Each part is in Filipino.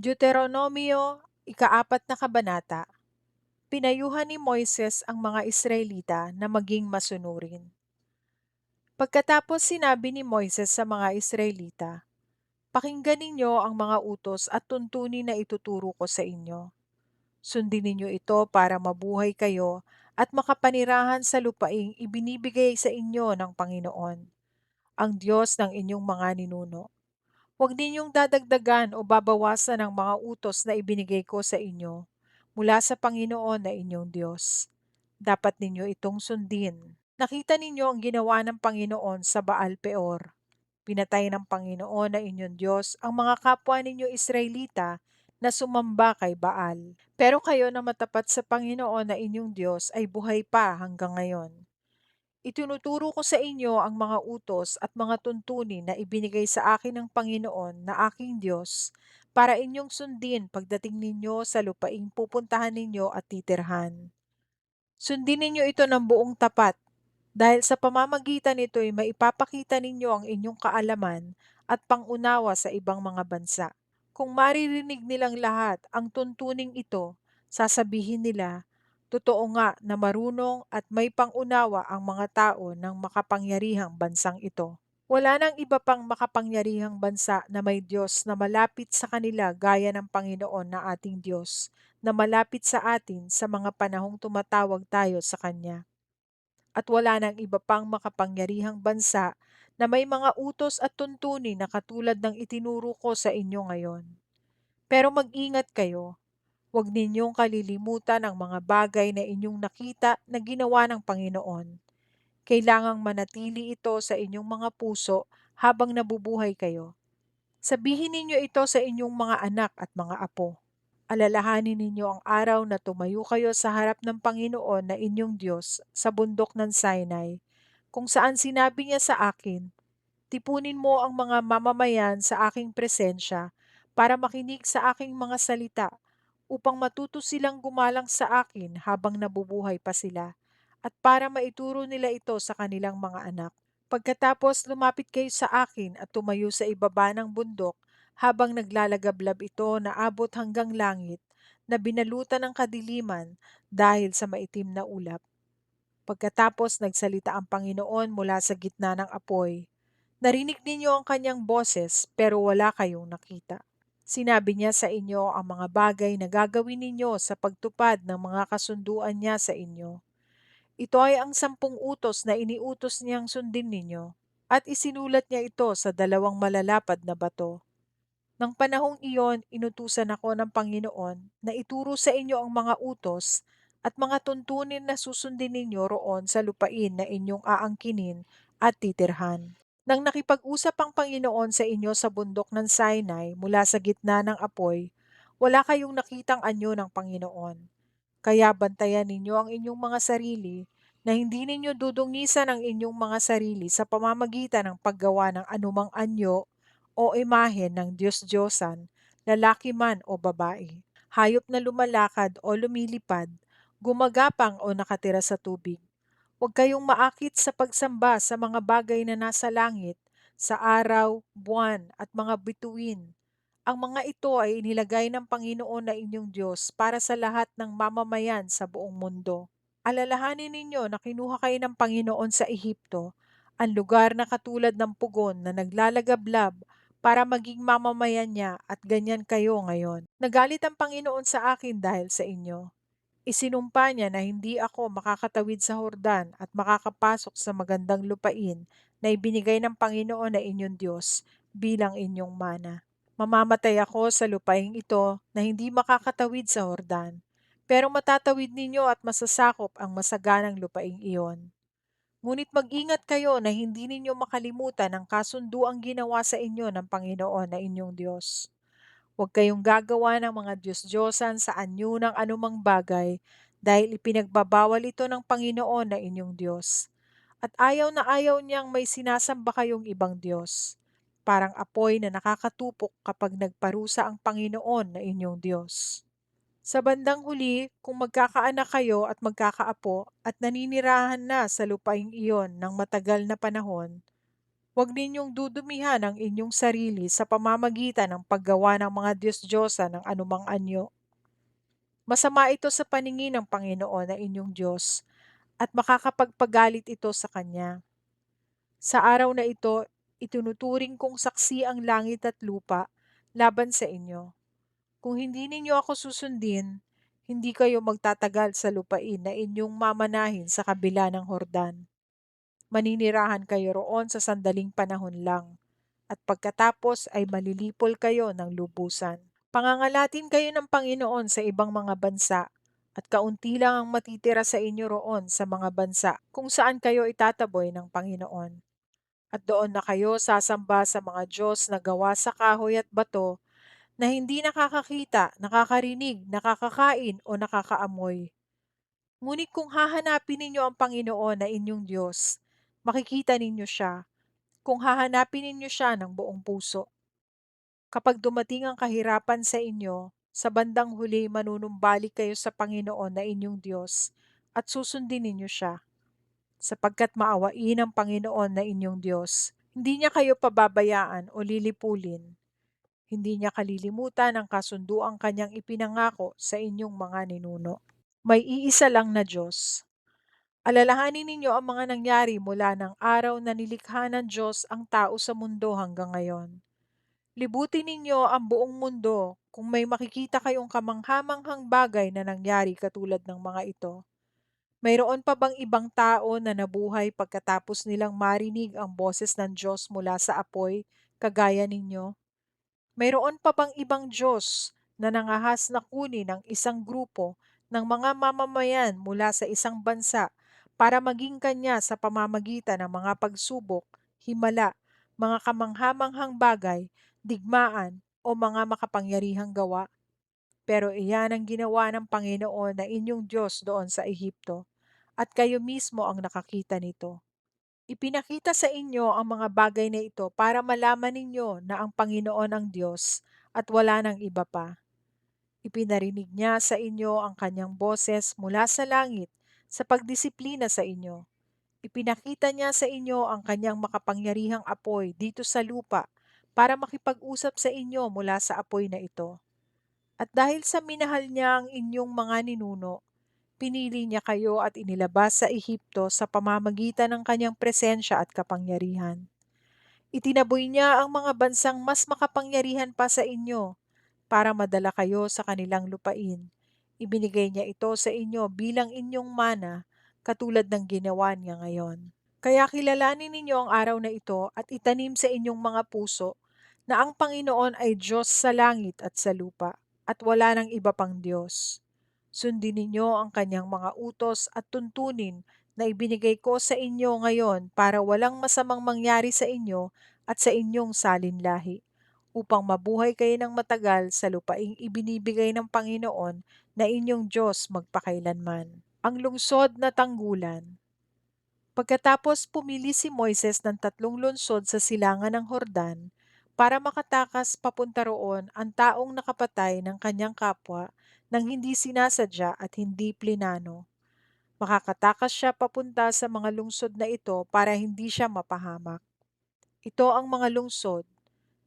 Deuteronomio, ikaapat na kabanata. Pinayuhan ni Moises ang mga Israelita na maging masunurin. Pagkatapos sinabi ni Moises sa mga Israelita, Pakinggan ninyo ang mga utos at tuntunin na ituturo ko sa inyo. Sundin ninyo ito para mabuhay kayo at makapanirahan sa lupaing ibinibigay sa inyo ng Panginoon, ang Diyos ng inyong mga ninuno. Huwag ninyong dadagdagan o babawasan ang mga utos na ibinigay ko sa inyo mula sa Panginoon na inyong Diyos. Dapat ninyo itong sundin. Nakita ninyo ang ginawa ng Panginoon sa Baal Peor. Pinatay ng Panginoon na inyong Diyos ang mga kapwa ninyo Israelita na sumamba kay Baal. Pero kayo na matapat sa Panginoon na inyong Diyos ay buhay pa hanggang ngayon. Itinuturo ko sa inyo ang mga utos at mga tuntunin na ibinigay sa akin ng Panginoon na aking Diyos para inyong sundin pagdating ninyo sa lupaing pupuntahan ninyo at titirhan. Sundin ninyo ito ng buong tapat dahil sa pamamagitan nito ay maipapakita ninyo ang inyong kaalaman at pangunawa sa ibang mga bansa. Kung maririnig nilang lahat ang tuntuning ito, sasabihin nila, Totoo nga na marunong at may pangunawa ang mga tao ng makapangyarihang bansang ito. Wala nang iba pang makapangyarihang bansa na may Diyos na malapit sa kanila gaya ng Panginoon na ating Diyos, na malapit sa atin sa mga panahong tumatawag tayo sa Kanya. At wala nang iba pang makapangyarihang bansa na may mga utos at tuntunin na katulad ng itinuro ko sa inyo ngayon. Pero mag-ingat kayo, huwag ninyong kalilimutan ang mga bagay na inyong nakita na ginawa ng Panginoon. Kailangang manatili ito sa inyong mga puso habang nabubuhay kayo. Sabihin ninyo ito sa inyong mga anak at mga apo. Alalahanin ninyo ang araw na tumayo kayo sa harap ng Panginoon na inyong Diyos sa bundok ng Sinai, kung saan sinabi niya sa akin, Tipunin mo ang mga mamamayan sa aking presensya para makinig sa aking mga salita, upang matuto silang gumalang sa akin habang nabubuhay pa sila, at para maituro nila ito sa kanilang mga anak. Pagkatapos lumapit kayo sa akin at tumayo sa ibaba ng bundok, habang naglalagablab ito na abot hanggang langit, na binalutan ng kadiliman dahil sa maitim na ulap. Pagkatapos nagsalita ang Panginoon mula sa gitna ng apoy, narinig ninyo ang kanyang boses pero wala kayong nakita. Sinabi niya sa inyo ang mga bagay na gagawin ninyo sa pagtupad ng mga kasunduan niya sa inyo. Ito ay ang sampung utos na iniutos niyang sundin ninyo, at isinulat niya ito sa dalawang malalapad na bato. Nang panahong iyon, inutusan ako ng Panginoon na ituro sa inyo ang mga utos at mga tuntunin na susundin ninyo roon sa lupain na inyong aangkinin at titirhan. Nang nakipag-usap ang Panginoon sa inyo sa bundok ng Sinai mula sa gitna ng apoy, wala kayong nakitang anyo ng Panginoon. Kaya bantayan ninyo ang inyong mga sarili na hindi ninyo dudungisan ang inyong mga sarili sa pamamagitan ng paggawa ng anumang anyo o imahe ng Diyos-Diyosan, lalaki man o babae, hayop na lumalakad o lumilipad, gumagapang o nakatira sa tubig. Huwag kayong maakit sa pagsamba sa mga bagay na nasa langit, sa araw, buwan at mga bituin. Ang mga ito ay inilagay ng Panginoon na inyong Diyos para sa lahat ng mamamayan sa buong mundo. Alalahanin ninyo na kinuha kayo ng Panginoon sa Ehipto, ang lugar na katulad ng pugon na naglalagablab para maging mamamayan niya at ganyan kayo ngayon. Nagalit ang Panginoon sa akin dahil sa inyo. Isinumpa niya na hindi ako makakatawid sa Hordan at makakapasok sa magandang lupain na ibinigay ng Panginoon na inyong Diyos bilang inyong mana. Mamamatay ako sa lupaing ito na hindi makakatawid sa Hordan, pero matatawid ninyo at masasakop ang masaganang lupaing iyon. Ngunit mag-ingat kayo na hindi ninyo makalimutan ang kasunduang ginawa sa inyo ng Panginoon na inyong Diyos. Huwag kayong gagawa ng mga Diyos-Diyosan sa anyo ng anumang bagay dahil ipinagbabawal ito ng Panginoon na inyong Diyos. At ayaw na ayaw niyang may sinasamba kayong ibang Diyos. Parang apoy na nakakatupok kapag nagparusa ang Panginoon na inyong Diyos. Sa bandang huli, kung magkakaanak kayo at magkakaapo at naninirahan na sa lupaing iyon ng matagal na panahon, Huwag ninyong dudumihan ang inyong sarili sa pamamagitan ng paggawa ng mga Diyos-Diyosa ng anumang anyo. Masama ito sa paningin ng Panginoon na inyong Diyos at makakapagpagalit ito sa Kanya. Sa araw na ito, itinuturing kong saksi ang langit at lupa laban sa inyo. Kung hindi ninyo ako susundin, hindi kayo magtatagal sa lupain na inyong mamanahin sa kabila ng Hordan. Maninirahan kayo roon sa sandaling panahon lang, at pagkatapos ay malilipol kayo ng lubusan. Pangangalatin kayo ng Panginoon sa ibang mga bansa, at kaunti lang ang matitira sa inyo roon sa mga bansa kung saan kayo itataboy ng Panginoon. At doon na kayo sasamba sa mga Diyos na gawa sa kahoy at bato na hindi nakakakita, nakakarinig, nakakakain o nakakaamoy. Ngunit kung hahanapin ninyo ang Panginoon na inyong Diyos, makikita ninyo siya kung hahanapin ninyo siya ng buong puso. Kapag dumating ang kahirapan sa inyo, sa bandang huli manunumbalik kayo sa Panginoon na inyong Diyos at susundin ninyo siya. Sapagkat maawain ang Panginoon na inyong Diyos, hindi niya kayo pababayaan o lilipulin. Hindi niya kalilimutan ang kasunduang kanyang ipinangako sa inyong mga ninuno. May iisa lang na Diyos. Alalahanin ninyo ang mga nangyari mula ng araw na nilikha ng Diyos ang tao sa mundo hanggang ngayon. Libutin ninyo ang buong mundo kung may makikita kayong kamanghamanghang bagay na nangyari katulad ng mga ito. Mayroon pa bang ibang tao na nabuhay pagkatapos nilang marinig ang boses ng Diyos mula sa apoy, kagaya ninyo? Mayroon pa bang ibang Diyos na nangahas na kunin ang isang grupo ng mga mamamayan mula sa isang bansa para maging kanya sa pamamagitan ng mga pagsubok, himala, mga kamanghamanghang bagay, digmaan, o mga makapangyarihang gawa? Pero iyan ang ginawa ng Panginoon na inyong Diyos doon sa Ehipto, at kayo mismo ang nakakita nito. Ipinakita sa inyo ang mga bagay na ito para malaman ninyo na ang Panginoon ang Diyos at wala nang iba pa. Ipinarinig niya sa inyo ang kanyang boses mula sa langit sa pagdisiplina sa inyo. Ipinakita niya sa inyo ang kanyang makapangyarihang apoy dito sa lupa para makipag-usap sa inyo mula sa apoy na ito. At dahil sa minahal niya ang inyong mga ninuno, pinili niya kayo at inilabas sa Ehipto sa pamamagitan ng kanyang presensya at kapangyarihan. Itinaboy niya ang mga bansang mas makapangyarihan pa sa inyo para madala kayo sa kanilang lupain. Ibinigay niya ito sa inyo bilang inyong mana katulad ng ginawa niya ngayon. Kaya kilalanin ninyo ang araw na ito at itanim sa inyong mga puso na ang Panginoon ay Diyos sa langit at sa lupa at wala nang iba pang Diyos. Sundin ninyo ang kanyang mga utos at tuntunin na ibinigay ko sa inyo ngayon para walang masamang mangyari sa inyo at sa inyong salinlahi, upang mabuhay kayo ng matagal sa lupaing ibinibigay ng Panginoon na inyong Diyos magpakailanman. Ang lungsod na tanggulan Pagkatapos pumili si Moises ng tatlong lungsod sa silangan ng Hordan, para makatakas papunta roon ang taong nakapatay ng kanyang kapwa nang hindi sinasadya at hindi plinano. Makakatakas siya papunta sa mga lungsod na ito para hindi siya mapahamak. Ito ang mga lungsod.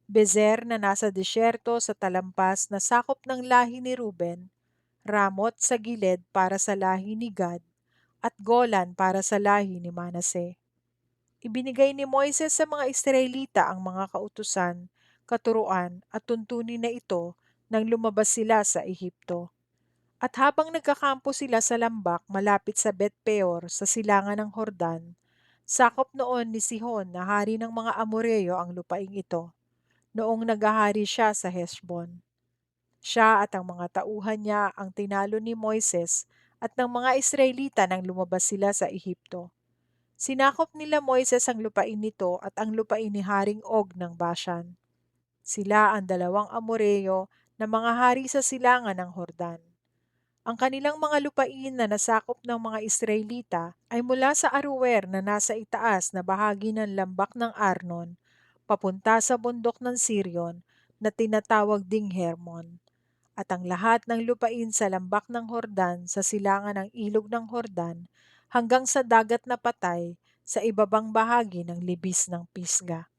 Bezer na nasa disyerto sa talampas na sakop ng lahi ni Ruben, Ramot sa gilid para sa lahi ni Gad, at Golan para sa lahi ni Manase. Ibinigay ni Moises sa mga Israelita ang mga kautusan, katuruan at tuntunin na ito nang lumabas sila sa Ehipto. At habang nagkakampo sila sa lambak malapit sa Bet Peor sa silangan ng Hordan, sakop noon ni Sihon na hari ng mga Amoreo ang lupaing ito, noong nagahari siya sa Heshbon. Siya at ang mga tauhan niya ang tinalo ni Moises at ng mga Israelita nang lumabas sila sa Ehipto. Sinakop nila Moises ang lupain nito at ang lupain ni Haring Og ng Bashan. Sila ang dalawang Amoreo na mga hari sa silangan ng Hordan. Ang kanilang mga lupain na nasakop ng mga Israelita ay mula sa Aruwer na nasa itaas na bahagi ng lambak ng Arnon, papunta sa bundok ng Sirion na tinatawag ding Hermon. At ang lahat ng lupain sa lambak ng Hordan sa silangan ng ilog ng Hordan hanggang sa dagat na patay sa ibabang bahagi ng libis ng Pisga.